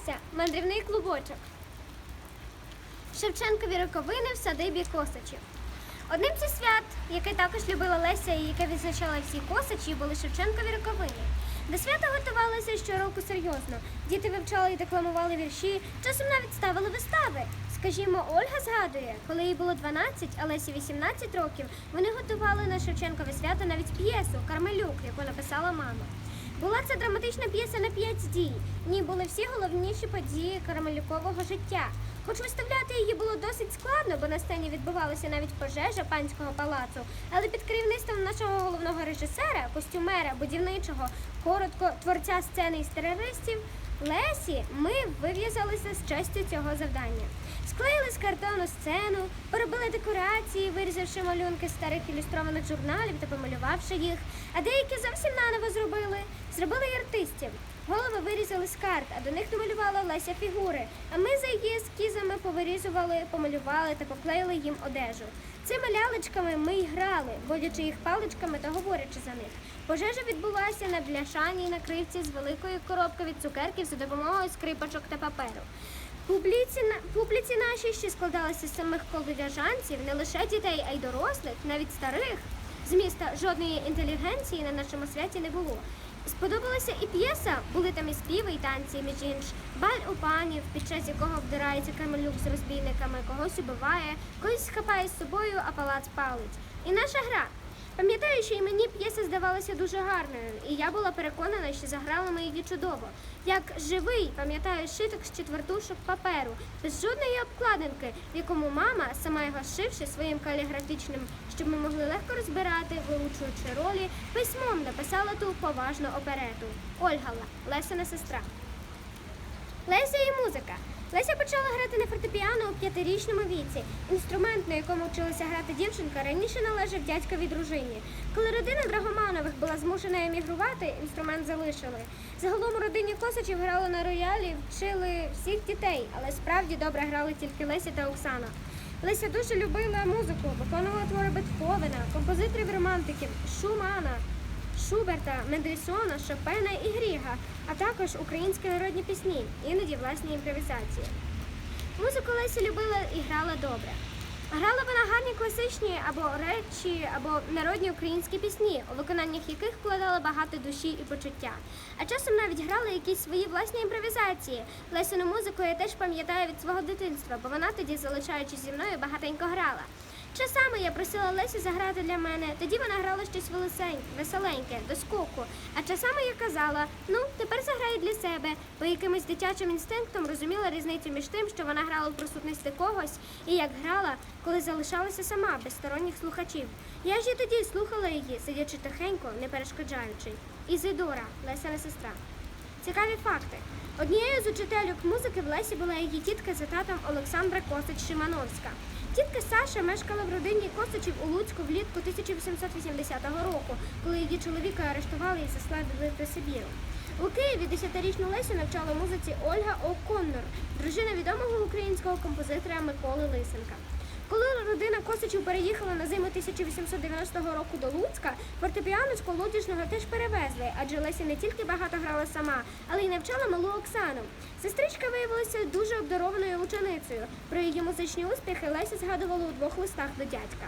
Леся, мандрівний клубочок. Шевченкові роковини в садибі Косачів. Одним зі свят, яке також любила Леся і яке відзначала всі косачі, були Шевченкові роковини. До свята готувалися щороку серйозно. Діти вивчали і декламували вірші, часом навіть ставили вистави. Скажімо, Ольга згадує, коли їй було 12, а Лесі 18 років, вони готували на Шевченкове свято навіть п'єсу Кармелюк, яку написала мама. Була це драматична п'єса на п'ять дій. В ній були всі головніші події карамелюкового життя. Хоч виставляти її було досить складно, бо на сцені відбувалася навіть пожежа панського палацу, але під керівництвом нашого головного режисера, костюмера, будівничого, коротко творця сцени із терористів, Лесі, ми вив'язалися з честю цього завдання. Склеїли з картону сцену, поробили декорації, вирізавши малюнки старих ілюстрованих журналів та помалювавши їх, а деякі зовсім наново зробили. Зробили й артистів. Голови вирізали з карт, а до них домалювала Леся фігури. А ми за її ескізами повирізували, помалювали та поклеїли їм одежу. Цими лялечками ми й грали, водячи їх паличками та говорячи за них. Пожежа відбулася на бляшаній накривці з великої коробки від цукерків за допомогою скрипочок та паперу. Публіці, публіці нашій, що складалася з самих колодяжанців, не лише дітей, а й дорослих, навіть старих. З міста жодної інтелігенції на нашому святі не було. Сподобалася і п'єса, були там і співи, і танці, між інш, баль у панів, під час якого вдирається Камелюк з розбійниками, когось убиває, когось хапає з собою, а палац палить. І наша гра. Пам'ятаю, що і мені п'єса здавалася дуже гарною, і я була переконана, що заграли ми її чудово. Як живий, пам'ятаю, шиток з четвертушок паперу, без жодної обкладинки, в якому мама, сама його зшивши своїм каліграфічним, щоб ми могли легко розбирати, вилучуючи ролі, письмом написала ту поважну оперету. Ольга Лесина сестра. Леся і музика. Леся почала грати на фортепіано у п'ятирічному віці. Інструмент, на якому вчилася грати дівчинка, раніше належав дядьковій дружині. Коли родина Драгоманових була змушена емігрувати, інструмент залишили. Загалом у родині Косачів грали на роялі, вчили всіх дітей, але справді добре грали тільки Леся та Оксана. Леся дуже любила музику, виконувала твори Бетховена, композиторів романтиків, Шумана. Шуберта, Мендрісона, Шопена і Гріга, а також українські народні пісні, іноді власні імпровізації. Музику Леся любила і грала добре. Грала вона гарні класичні або речі, або народні українські пісні, у виконаннях яких вкладала багато душі і почуття. А часом навіть грала якісь свої власні імпровізації. Лесину музику я теж пам'ятаю від свого дитинства, бо вона тоді, залишаючись зі мною, багатенько грала. Часами я просила Лесю заграти для мене, тоді вона грала щось веселеньке, до скоку. А часами я казала: ну, тепер заграю для себе, бо якимось дитячим інстинктом розуміла різницю між тим, що вона грала в присутності когось, і як грала, коли залишалася сама, без сторонніх слухачів. Я ж і тоді слухала її, сидячи тихенько, не перешкоджаючи. Ізидора, Лесина сестра. Цікаві факти. Однією з учительок музики в Лесі була її тітка за татом Олександра Косич Шимановська. Тітка Саша мешкала в родині Косичів у Луцьку влітку 1880 року, коли її чоловіка арештували і заслали до Сибіру. У Києві 10-річну Лесю навчала музиці Ольга О'Коннор, дружина відомого українського композитора Миколи Лисенка. Коли родина Косичів переїхала на зиму 1890 року до Луцька, фортепіано з колодяжного теж перевезли, адже Леся не тільки багато грала сама, але й навчала малу Оксану. Сестричка виявилася дуже обдарованою ученицею. Про її музичні успіхи Леся згадувала у двох листах до дядька.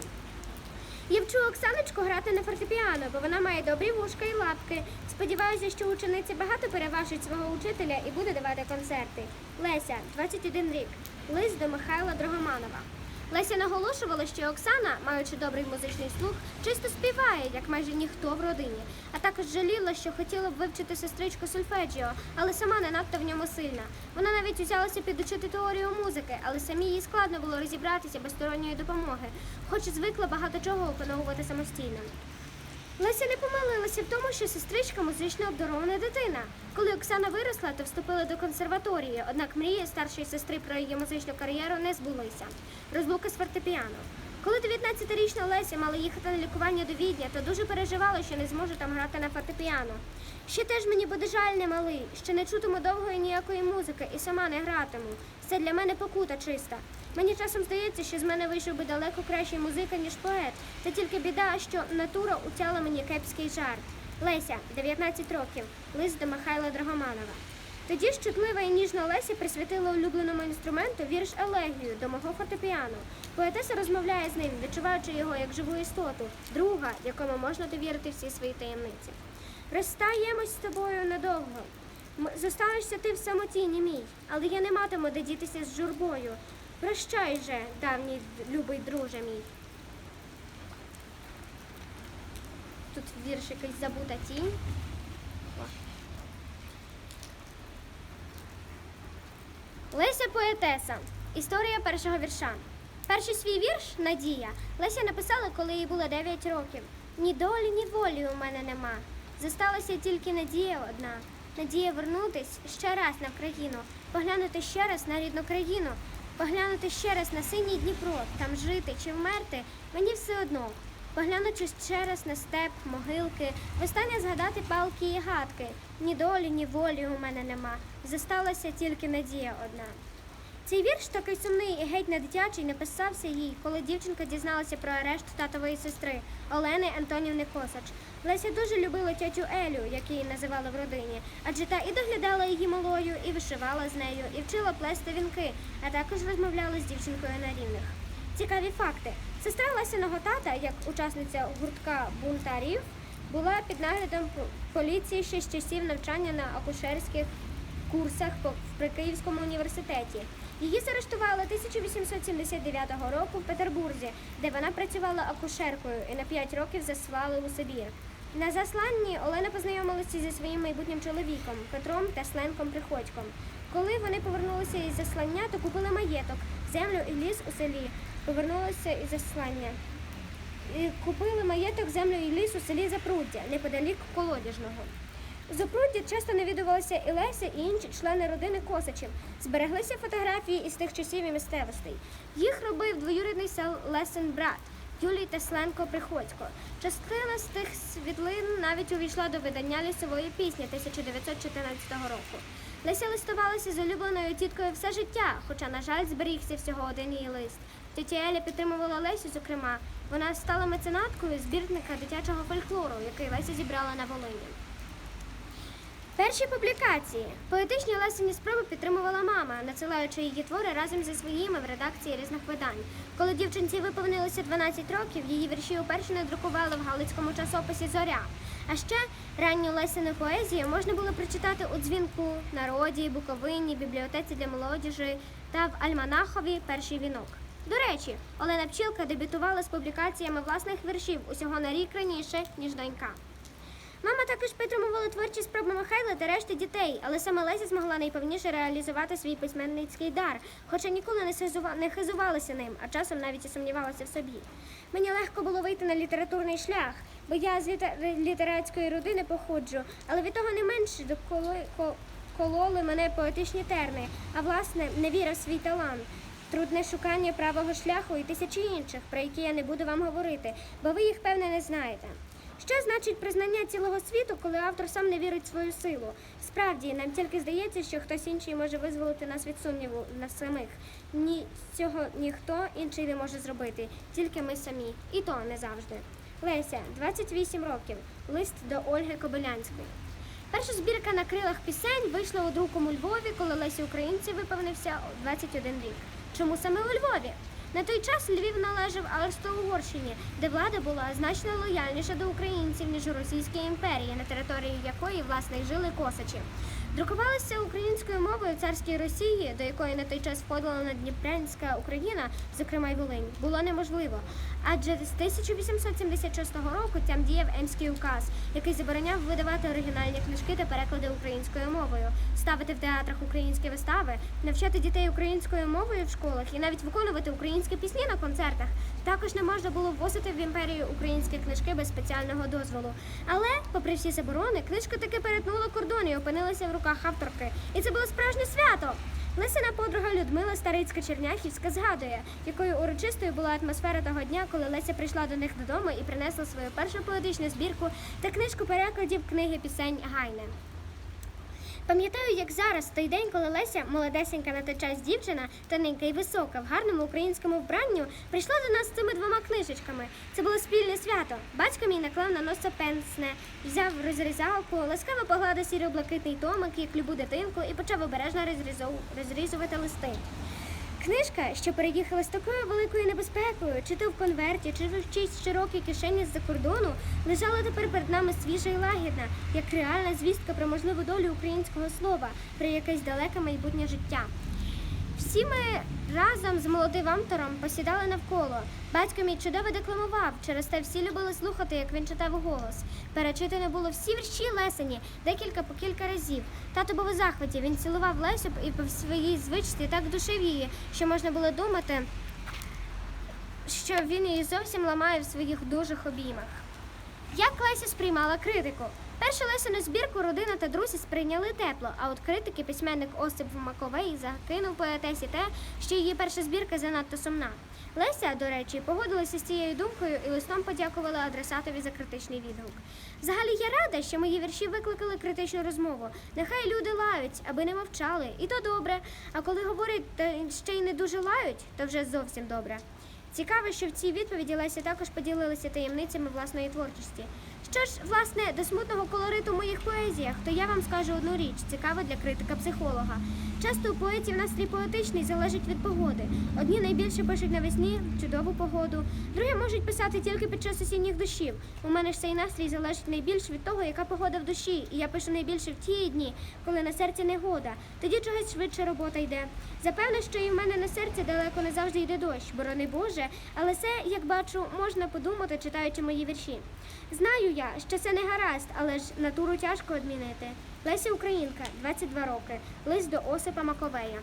Я вчу Оксаночку грати на фортепіано, бо вона має добрі вушка і лапки. Сподіваюся, що учениця багато переважить свого учителя і буде давати концерти. Леся, 21 рік. Лист до Михайла Драгоманова. Леся наголошувала, що Оксана, маючи добрий музичний слух, чисто співає, як майже ніхто в родині. А також жаліла, що хотіла б вивчити сестричку сольфеджіо, але сама не надто в ньому сильна. Вона навіть узялася підучити теорію музики, але самі їй складно було розібратися без сторонньої допомоги, хоч звикла багато чого опановувати самостійно. Леся не помилилася в тому, що сестричка музично обдарована дитина. Коли Оксана виросла, то вступила до консерваторії, однак мрії старшої сестри про її музичну кар'єру не збулися. Розлука з фортепіано. Коли 19-річна Леся мала їхати на лікування до Відня, то дуже переживала, що не зможе там грати на фортепіано. Ще теж мені буде жаль не малий, що не чутиму довгої ніякої музики і сама не гратиму. Це для мене покута чиста. Мені часом здається, що з мене вийшов би далеко кращий музика, ніж поет. Та тільки біда, що натура утяла мені кепський жарт. Леся, 19 років, лист до Михайла Драгоманова. Тоді ж чутлива і ніжна Леся присвятила улюбленому інструменту вірш елегію до мого фортепіано. Поетеса розмовляє з ним, відчуваючи його як живу істоту, друга, якому можна довірити всі свої таємниці. Розстаємось з тобою надовго. Зостанешся ти в самотіні мій, але я не матиму де дітися з журбою. Прощай же, давній любий друже мій. Тут вірш якийсь забута тінь. Леся поетеса. Історія першого вірша. Перший свій вірш Надія Леся написала, коли їй було 9 років. Ні долі, ні волі у мене нема. Зосталася тільки надія одна. Надія вернутись ще раз на країну, поглянути ще раз на рідну країну, поглянути ще раз на синій Дніпро, там жити чи вмерти, мені все одно. Поглянучи ще раз на степ, могилки, востаннє згадати палки і гадки. Ні долі, ні волі у мене нема. Зосталася тільки надія одна. Цей вірш такий сумний і геть не дитячий написався їй, коли дівчинка дізналася про арешт татової сестри Олени Антонівни Косач. Леся дуже любила тьотю Елю, як її називали в родині, адже та і доглядала її малою, і вишивала з нею, і вчила плести вінки, а також розмовляла з дівчинкою на рівних. Цікаві факти. Сестра Лесіного тата, як учасниця гуртка бунтарів, була під наглядом поліції ще з часів навчання на акушерських курсах в Прикиївському університеті. Її заарештували 1879 року в Петербурзі, де вона працювала акушеркою і на 5 років заслали у Сибір. На засланні Олена познайомилася зі своїм майбутнім чоловіком Петром Тесленком Приходьком. Коли вони повернулися із заслання, то купили маєток, землю і ліс у селі. Повернулися із заслання. І купили маєток, землю і ліс у селі Запруддя, неподалік колодяжного. У Запрудді часто навідувалися і Леся, і інші члени родини Косачів. Збереглися фотографії із тих часів і місцевостей. Їх робив двоюрідний сел Лесен брат Юлій Тесленко Приходько. Частина з тих світлин навіть увійшла до видання лісової пісні 1914 року. Леся листувалася з улюбленою тіткою все життя, хоча, на жаль, зберігся всього один її лист. Тетя Еля підтримувала Лесю, зокрема. Вона стала меценаткою збірника дитячого фольклору, який Леся зібрала на Волині. Перші публікації. Поетичні лесені спроби підтримувала мама, надсилаючи її твори разом зі своїми в редакції різних видань. Коли дівчинці виповнилося 12 років, її вірші уперше надрукували в Галицькому часописі Зоря. А ще ранню лесену поезію можна було прочитати у дзвінку, народі, Буковині, бібліотеці для молодіжі та в Альманахові Перший вінок. До речі, Олена Пчілка дебютувала з публікаціями власних віршів усього на рік раніше, ніж донька. Мама також підтримувала творчі спроби Михайла та решти дітей, але саме Леся змогла найповніше реалізувати свій письменницький дар, хоча ніколи не, хизувалася ним, а часом навіть і сумнівалася в собі. Мені легко було вийти на літературний шлях, бо я з літа- літератської родини походжу, але від того не менше доколи ко- кололи мене поетичні терни, а власне невіра в свій талант. Трудне шукання правого шляху і тисячі інших, про які я не буду вам говорити, бо ви їх певне не знаєте. Що значить признання цілого світу, коли автор сам не вірить в свою силу? Справді, нам тільки здається, що хтось інший може визволити нас від сумніву на самих. Ні, цього ніхто інший не може зробити, тільки ми самі. І то не завжди. Леся, 28 років. Лист до Ольги Кобилянської. Перша збірка на крилах пісень вийшла у другому Львові, коли Лесі Українці виповнився 21 рік. Чому саме у Львові? На той час Львів належав Австро-Угорщині, де влада була значно лояльніша до українців, ніж у Російській імперії, на території якої власне жили косачі. Друкувалися українською мовою в царській Росії, до якої на той час входила Надніпрянська Україна, зокрема й Волинь, було неможливо. Адже з 1876 року там діяв Емський указ, який забороняв видавати оригінальні книжки та переклади українською мовою, ставити в театрах українські вистави, навчати дітей українською мовою в школах і навіть виконувати українські пісні на концертах. Також не можна було ввозити в імперію українські книжки без спеціального дозволу. Але, попри всі заборони, книжка таки перетнула кордон і опинилася в руках авторки. І це було справжнє свято. Лисина подруга Людмила Старицька Черняхівська згадує, якою урочистою була атмосфера того дня, коли Леся прийшла до них додому і принесла свою першу поетичну збірку та книжку перекладів книги пісень Гайне. Пам'ятаю, як зараз, той день, коли Леся, молодесенька на той час дівчина, тоненька і висока, в гарному українському вбранню, прийшла до нас з цими двома книжечками. Це було спільне свято. Батько мій наклав на носа пенсне, взяв розрізалку, ласкаво погладив сіро-блакитний томик, як любу дитинку, і почав обережно розрізувати листи. Книжка, що переїхала з такою великою небезпекою, чи то в конверті, чи в чийсь широкій кишені з-за кордону, лежала тепер перед нами свіжа і лагідна, як реальна звістка про можливу долю українського слова, про якесь далеке майбутнє життя. Всі ми разом з молодим автором посідали навколо. Батько мій чудово декламував, через те всі любили слухати, як він читав голос. Перечитано було всі вірші Лесені декілька по кілька разів. Тато був у захваті, він цілував Лесю і по своїй звичці так душив її, що можна було думати, що він її зовсім ламає в своїх дужих обіймах. Як Леся сприймала критику? Першу Лесину збірку родина та друзі сприйняли тепло, а от критики письменник Осип Маковей закинув поетесі те, що її перша збірка занадто сумна. Леся, до речі, погодилася з цією думкою і листом подякувала адресатові за критичний відгук. Взагалі я рада, що мої вірші викликали критичну розмову. Нехай люди лають, аби не мовчали, і то добре. А коли говорять та ще й не дуже лають, то вже зовсім добре. Цікаво, що в цій відповіді Леся також поділилася таємницями власної творчості. Що ж, власне, до смутного колориту моїх поезіях, то я вам скажу одну річ, цікава для критика-психолога. Часто у поетів настрій поетичний залежить від погоди. Одні найбільше пишуть навесні чудову погоду, другі можуть писати тільки під час осінніх дощів. У мене ж цей настрій залежить найбільше від того, яка погода в душі, і я пишу найбільше в ті дні, коли на серці негода. Тоді чогось швидше робота йде. Запевне, що і в мене на серці далеко не завжди йде дощ, борони Боже, але це, як бачу, можна подумати, читаючи мої вірші. Знаю я, що це не гаразд, але ж натуру тяжко одмінити. Леся Українка, 22 роки, лист до Осипа Маковея.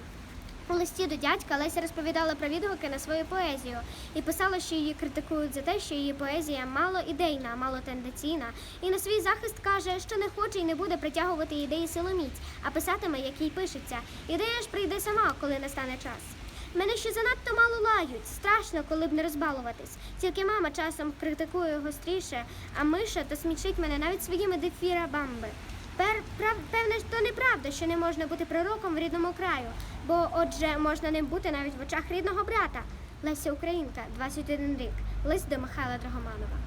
У листі до дядька Леся розповідала про відгуки на свою поезію і писала, що її критикують за те, що її поезія мало ідейна, мало тенденційна. І на свій захист каже, що не хоче і не буде притягувати ідеї силоміць, а писатиме, як їй пишеться. Ідея ж прийде сама, коли настане час. Мене ще занадто мало лають. Страшно, коли б не розбалуватись. Тільки мама часом критикує гостріше, а миша то смішить мене навіть своїми дефіра бамби. Пер, прав, певне, ж то неправда, що не можна бути пророком в рідному краю, бо отже можна ним бути навіть в очах рідного брата. Леся Українка, 21 рік. Лист до Михайла Драгоманова.